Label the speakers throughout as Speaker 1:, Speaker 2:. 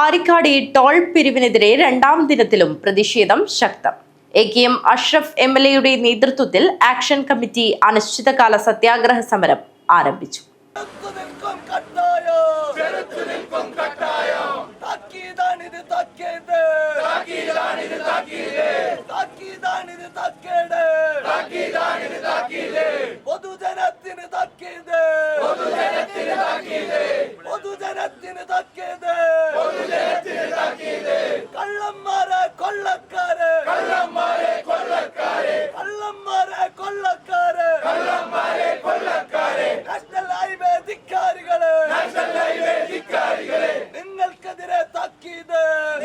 Speaker 1: Arikkady toll പിരിവിനെതിരെ രണ്ടാം ദിനത്തിലും പ്രതിഷേധം ശക്തം. A K M Ashraf M L എയുടെ നേതൃത്വത്തിൽ ആക്ഷൻ കമ്മിറ്റി അനിശ്ചിതകാല സത്യാഗ്രഹ സമരം ആരംഭിച്ചു.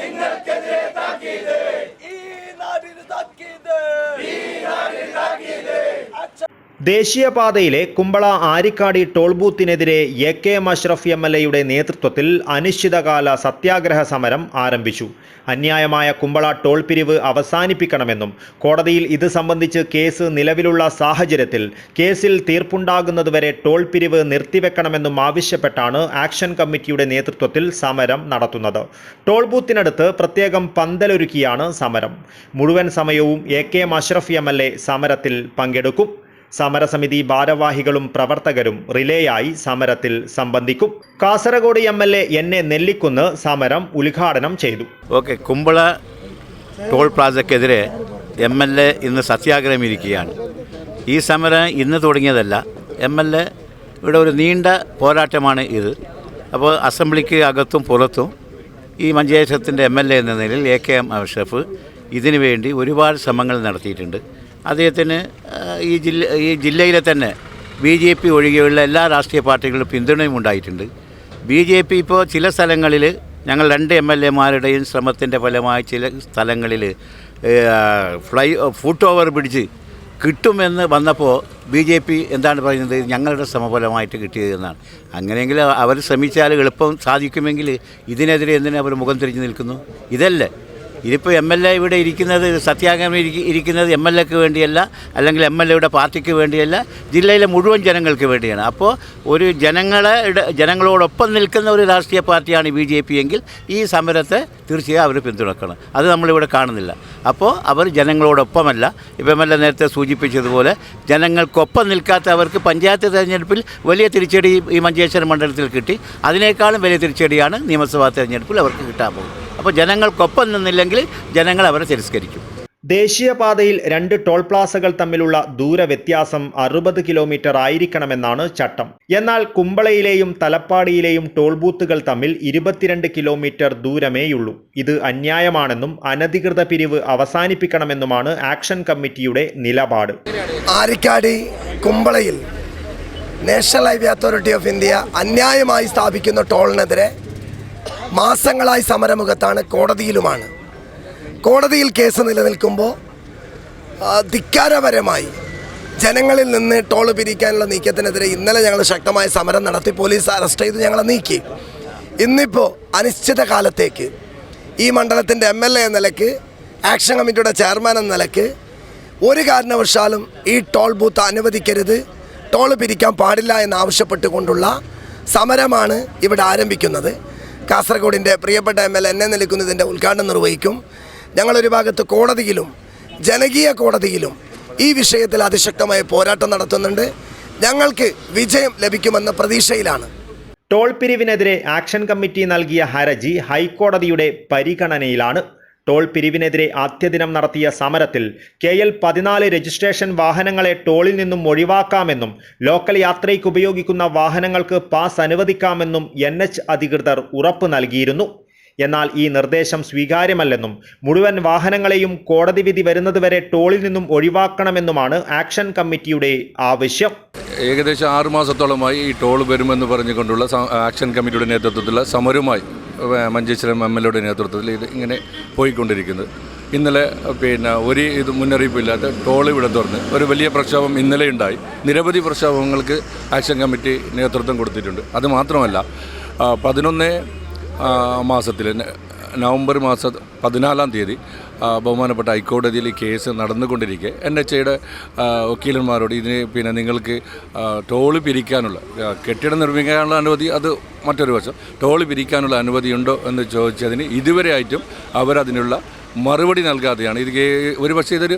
Speaker 2: നിങ്ങൾക്കെതിരെ
Speaker 3: ദേശീയപാതയിലെ Kumbla Arikkadi toll ബൂത്തിനെതിരെ A K M Ashraf M L എയുടെ നേതൃത്വത്തിൽ അനിശ്ചിതകാല സത്യാഗ്രഹ സമരം ആരംഭിച്ചു. അന്യായമായ കുമ്പള ടോൾ പിരിവ് അവസാനിപ്പിക്കണമെന്നും കോടതിയിൽ ഇത് സംബന്ധിച്ച് കേസ് നിലവിലുള്ള സാഹചര്യത്തിൽ കേസിൽ തീർപ്പുണ്ടാകുന്നതുവരെ ടോൾ പിരിവ് നിർത്തിവെക്കണമെന്നും ആവശ്യപ്പെട്ടാണ് ആക്ഷൻ കമ്മിറ്റിയുടെ നേതൃത്വത്തിൽ സമരം നടത്തുന്നത്. ടോൾ ബൂത്തിനടുത്ത് പ്രത്യേകം പന്തലൊരുക്കിയാണ് സമരം. മുഴുവൻ സമയവും A K M Ashraf M L A സമരത്തിൽ പങ്കെടുക്കും. സമരസമിതി ഭാരവാഹികളും പ്രവർത്തകരും റിലേയായി സമരത്തിൽ സംബന്ധിക്കും. Kasaragod M L A N A Nellikkunnu സമരം ഉദ്ഘാടനം ചെയ്തു.
Speaker 4: ഓക്കെ കുമ്പള ടോൾ പ്ലാസക്കെതിരെ എം എൽ എ ഇന്ന് സത്യാഗ്രഹം ഇരിക്കുകയാണ്. ഈ സമരം ഇന്ന് തുടങ്ങിയതല്ല. എം എൽ എ ഇവിടെ ഒരു നീണ്ട പോരാട്ടമാണ് ഇത്. അപ്പോൾ അസംബ്ലിക്ക് അകത്തും പുറത്തും ഈ മഞ്ചേശ്വരത്തിന്റെ എം എൽ എ എന്ന നിലയിൽ എ കെ എം ഷെഫ് ഇതിനു വേണ്ടി ഒരുപാട് ശ്രമങ്ങൾ നടത്തിയിട്ടുണ്ട്. അദ്ദേഹത്തിന് ഈ ജില്ല ഈ ജില്ലയിലെ തന്നെ ബി ജെ പി ഒഴികെയുള്ള എല്ലാ രാഷ്ട്രീയ പാർട്ടികളും പിന്തുണയും ഉണ്ടായിട്ടുണ്ട്. ബി ജെ പി ഇപ്പോൾ ചില സ്ഥലങ്ങളിൽ ഞങ്ങൾ രണ്ട് എം എൽ എമാരുടെയും ശ്രമത്തിന്റെ ഫലമായി ചില സ്ഥലങ്ങളിൽ ഫ്ലൈ ഫുട് ഓവർ ബ്രിഡ്ജ് കിട്ടുമെന്ന് വന്നപ്പോൾ ബി ജെ പി എന്താണ് പറയുന്നത്? ഞങ്ങളുടെ ശ്രമഫലമായിട്ട് കിട്ടിയതെന്നാണ് അങ്ങനെയെങ്കിൽ അവർ ശ്രമിച്ചാൽ എളുപ്പം സാധിക്കുമെങ്കിൽ ഇതിനെതിരെ എന്തിനാ അവർ മുഖം തിരിഞ്ഞു നിൽക്കുന്നു? ഇതല്ലേ. ഇതിപ്പോൾ എം എൽ എ ഇവിടെ ഇരിക്കുന്നത് സത്യാഗ്രഹം ഇരിക്ക- ഇരിക്കുന്നത് എം എൽ എക്ക് വേണ്ടിയല്ല അല്ലെങ്കിൽ എം എൽ എയുടെ പാർട്ടിക്ക് വേണ്ടിയല്ല ജില്ലയിലെ മുഴുവൻ ജനങ്ങൾക്ക് വേണ്ടിയാണ്. അപ്പോൾ ഒരു ജനങ്ങളെ ജനങ്ങളോടൊപ്പം നിൽക്കുന്ന ഒരു രാഷ്ട്രീയ പാർട്ടിയാണ് ബി ജെ പി എങ്കിൽ ഈ സമരത്തെ തീർച്ചയായും അവർ പിന്തുണക്കണം. അത് നമ്മളിവിടെ കാണുന്നില്ല. അപ്പോൾ അവർ ജനങ്ങളോടൊപ്പമല്ല. ഇപ്പം എം എൽ എ നേരത്തെ സൂചിപ്പിച്ചതുപോലെ ജനങ്ങൾക്കൊപ്പം നിൽക്കാത്ത അവർക്ക് പഞ്ചായത്ത് തെരഞ്ഞെടുപ്പിൽ വലിയ തിരിച്ചടി ഈ മഞ്ചേശ്വരം മണ്ഡലത്തിൽ കിട്ടി. അതിനേക്കാളും വലിയ തിരിച്ചടിയാണ് നിയമസഭാ തെരഞ്ഞെടുപ്പിൽ അവർക്ക് കിട്ടാൻ പോകുന്നത്. അപ്പോൾ ജനങ്ങൾക്കൊപ്പം നിന്നില്ലെങ്കിൽ ജനങ്ങൾ അവരെ തിരസ്കരിക്കും.
Speaker 3: ദേശീയപാതയിൽ രണ്ട് ടോൾ പ്ലാസകൾ തമ്മിലുള്ള ദൂരവ്യത്യാസം അറുപത് കിലോമീറ്റർ ആയിരിക്കണമെന്നാണ് ചട്ടം. എന്നാൽ കുമ്പളയിലെയും തലപ്പാടിയിലെയും ടോൾ ബൂത്തുകൾ തമ്മിൽ ഇരുപത്തിരണ്ട് കിലോമീറ്റർ ദൂരമേയുള്ളൂ. ഇത് അന്യായമാണെന്നും അനധികൃത പിരിവ് അവസാനിപ്പിക്കണമെന്നുമാണ് ആക്ഷൻ കമ്മിറ്റിയുടെ നിലപാട്.
Speaker 5: Arikkadi കുമ്പളയിൽ national highway authority of India അന്യായമായി സ്ഥാപിക്കുന്ന ടോളിനെതിരെ മാസങ്ങളായി സമരമുഖത്താണ് കോടതിയിലുമാണ്. കോടതിയിൽ കേസ് നിലനിൽക്കുമ്പോൾ ധിക്കാരപരമായി ജനങ്ങളിൽ നിന്ന് ടോൾ പിരിക്കാനുള്ള നീക്കത്തിനെതിരെ ഇന്നലെ ഞങ്ങൾ ശക്തമായ സമരം നടത്തി. പോലീസ് അറസ്റ്റ് ചെയ്ത് ഞങ്ങളെ നീക്കി. ഇന്നിപ്പോൾ അനിശ്ചിത കാലത്തേക്ക് ഈ മണ്ഡലത്തിന്റെ എം എൽ എ എന്ന നിലയ്ക്ക് ആക്ഷൻ കമ്മിറ്റിയുടെ ചെയർമാൻ എന്ന നിലയ്ക്ക് ഒരു കാരണവശാലും ഈ ടോൾ ബൂത്ത് അനുവദിക്കരുത് ടോൾ പിരിക്കാൻ പാടില്ല എന്നാവശ്യപ്പെട്ടുകൊണ്ടുള്ള സമരമാണ് ഇവിടെ ആരംഭിക്കുന്നത്. കാസർഗോഡിന്റെ പ്രിയപ്പെട്ട എം എൽ എന്നെ നിൽക്കുന്നതിന്റെ ഉദ്ഘാടനം നിർവഹിക്കും. ഞങ്ങളൊരു ഭാഗത്ത് കോടതിയിലും ജനകീയ കോടതിയിലും ഈ വിഷയത്തിൽ അതിശക്തമായ പോരാട്ടം നടത്തുന്നുണ്ട്. ഞങ്ങൾക്ക് വിജയം ലഭിക്കുമെന്ന പ്രതീക്ഷയിലാണ്.
Speaker 3: ടോൾ പിരിവിനെതിരെ ആക്ഷൻ കമ്മിറ്റി നൽകിയ ഹർജി ഹൈക്കോടതിയുടെ പരിഗണനയിലാണ്. ടോൾ പിരിവിനെതിരെ ആദ്യദിനം നടത്തിയ സമരത്തിൽ കെ എൽ പതിനാല് രജിസ്ട്രേഷൻ വാഹനങ്ങളെ ടോളിൽ നിന്നും ഒഴിവാക്കാമെന്നും ലോക്കൽ യാത്രയ്ക്ക് ഉപയോഗിക്കുന്ന വാഹനങ്ങൾക്ക് പാസ് അനുവദിക്കാമെന്നും എൻ അധികൃതർ ഉറപ്പ് നൽകിയിരുന്നു. എന്നാൽ ഈ നിർദ്ദേശം സ്വീകാര്യമല്ലെന്നും മുഴുവൻ വാഹനങ്ങളെയും കോടതി വിധി വരുന്നതുവരെ ടോളിൽ നിന്നും ഒഴിവാക്കണമെന്നുമാണ് ആക്ഷൻ കമ്മിറ്റിയുടെ ആവശ്യം.
Speaker 6: ഏകദേശം ആറുമാസത്തോളമായി ഈ ടോൾ വരുമെന്ന് പറഞ്ഞുകൊണ്ടുള്ള ആക്ഷൻ കമ്മിറ്റിയുടെ നേതൃത്വത്തിലുള്ള സമരവുമായി മഞ്ചേശ്വരം എം എൽ എയുടെ നേതൃത്വത്തിൽ ഇത് ഇങ്ങനെ പോയിക്കൊണ്ടിരിക്കുന്നത് ഇന്നലെ പിന്നെ ഒരു ഇത് മുന്നറിയിപ്പില്ലാത്ത ടോൾ ഇവിടെ തുറന്ന് ഒരു വലിയ പ്രക്ഷോഭം ഇന്നലെ ഉണ്ടായി. നിരവധി പ്രക്ഷോഭങ്ങൾക്ക് ആക്ഷൻ കമ്മിറ്റി നേതൃത്വം കൊടുത്തിട്ടുണ്ട്. അതുമാത്രമല്ല പതിനൊന്ന് മാസത്തിൽ നവംബർ മാസം പതിനാലാം തീയതി ബഹുമാനപ്പെട്ട ഹൈക്കോടതിയിൽ കേസ് നടന്നുകൊണ്ടിരിക്കെ. എൻ എച്ച് ഐയുടെ വക്കീലന്മാരോട് ഇതിന് പിന്നെ നിങ്ങൾക്ക് ടോൾ പിരിക്കാനുള്ള കെട്ടിടം നിർമ്മിക്കാനുള്ള അനുമതി അത് മറ്റൊരു വശം. ടോൾ പിരിക്കാനുള്ള അനുമതിയുണ്ടോ എന്ന് ചോദിച്ചതിന് ഇതുവരെയായിട്ടും അവരതിനുള്ള മറുപടി നൽകാതെയാണ്. ഇത് ഒരു പക്ഷേ ഇതൊരു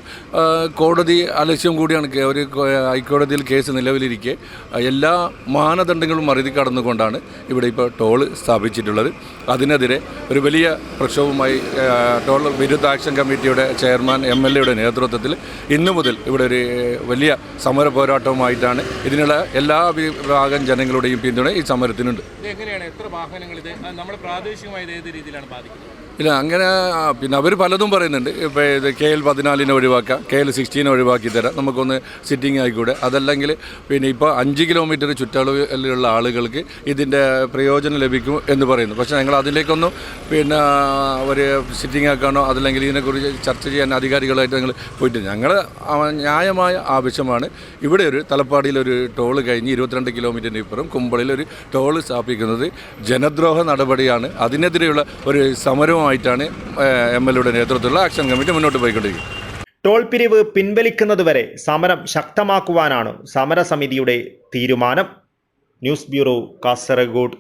Speaker 6: കോടതി അലക്ഷ്യം കൂടിയാണ് ഒരു ഹൈക്കോടതിയിൽ കേസ് നിലവിലിരിക്കെ. എല്ലാ മാനദണ്ഡങ്ങളും മറുതി കടന്നുകൊണ്ടാണ് ഇവിടെ ഇപ്പോൾ ടോൾ സ്ഥാപിച്ചിട്ടുള്ളത്. അതിനെതിരെ ഒരു വലിയ പ്രക്ഷോഭവുമായി ടോൾ വിരുദ്ധ action committee chairman M L എയുടെ നേതൃത്വത്തിൽ ഇന്നു മുതൽ ഇവിടെ ഒരു വലിയ സമര പോരാട്ടവുമായിട്ടാണ് ഇതിനുള്ള എല്ലാ വിഭാഗം ജനങ്ങളുടെയും പിന്തുണ ഈ സമരത്തിനുണ്ട്.
Speaker 7: എങ്ങനെയാണ്? എത്ര വാഹനങ്ങൾ ഇത്? നമ്മുടെ പ്രാദേശികമായി ഏത് രീതിയിലാണ് ബാധിക്കുന്നത്?
Speaker 6: ഇല്ല അങ്ങനെ പിന്നെ അവർ പലതും പറയുന്നുണ്ട്. ഇപ്പോൾ ഇത് കെ എൽ പതിനാലിനെ ഒഴിവാക്കാം കെ എൽ സിക്സ്റ്റീനെ ഒഴിവാക്കി തരാം. നമുക്കൊന്ന് സിറ്റിംഗ് ആയിക്കൂടെ. അതല്ലെങ്കിൽ പിന്നെ ഇപ്പോൾ അഞ്ച് കിലോമീറ്റർ ചുറ്റളവിലുള്ള ആളുകൾക്ക് ഇതിന്റെ പ്രയോജനം ലഭിക്കും എന്ന് പറയുന്നു. പക്ഷേ ഞങ്ങൾ അതിലേക്കൊന്നും പിന്നെ ഒരു സിറ്റിംഗ് ആക്കാനോ അതല്ലെങ്കിൽ ഇതിനെക്കുറിച്ച് ചർച്ച ചെയ്യാൻ അധികാരികളായിട്ട് ഞങ്ങൾ പോയിട്ട് ഞങ്ങൾ ന്യായമായ ആവശ്യമാണ്. ഇവിടെ ഒരു തലപ്പാടിയിൽ ഒരു ടോൾ കഴിഞ്ഞ് ഇരുപത്തിരണ്ട് കിലോമീറ്ററിന് ഇപ്പുറം കുമ്പളിൽ ഒരു ടോൾ സ്ഥാപിക്കുന്നത് ജനദ്രോഹ നടപടിയാണ്. അതിനെതിരെയുള്ള ഒരു സമരവുമായിട്ടാണ് എം എൽ എയുടെ നേതൃത്വത്തിലുള്ള ആക്ഷൻ കമ്മിറ്റി മുന്നോട്ട് പോയിക്കൊണ്ടിരിക്കുന്നത്.
Speaker 3: ടോൾ പിരിവ് പിൻവലിക്കുന്നതുവരെ സമരം ശക്തമാക്കുവാനാണ് സമരസമിതിയുടെ തീരുമാനം. News bureau Kasaragod.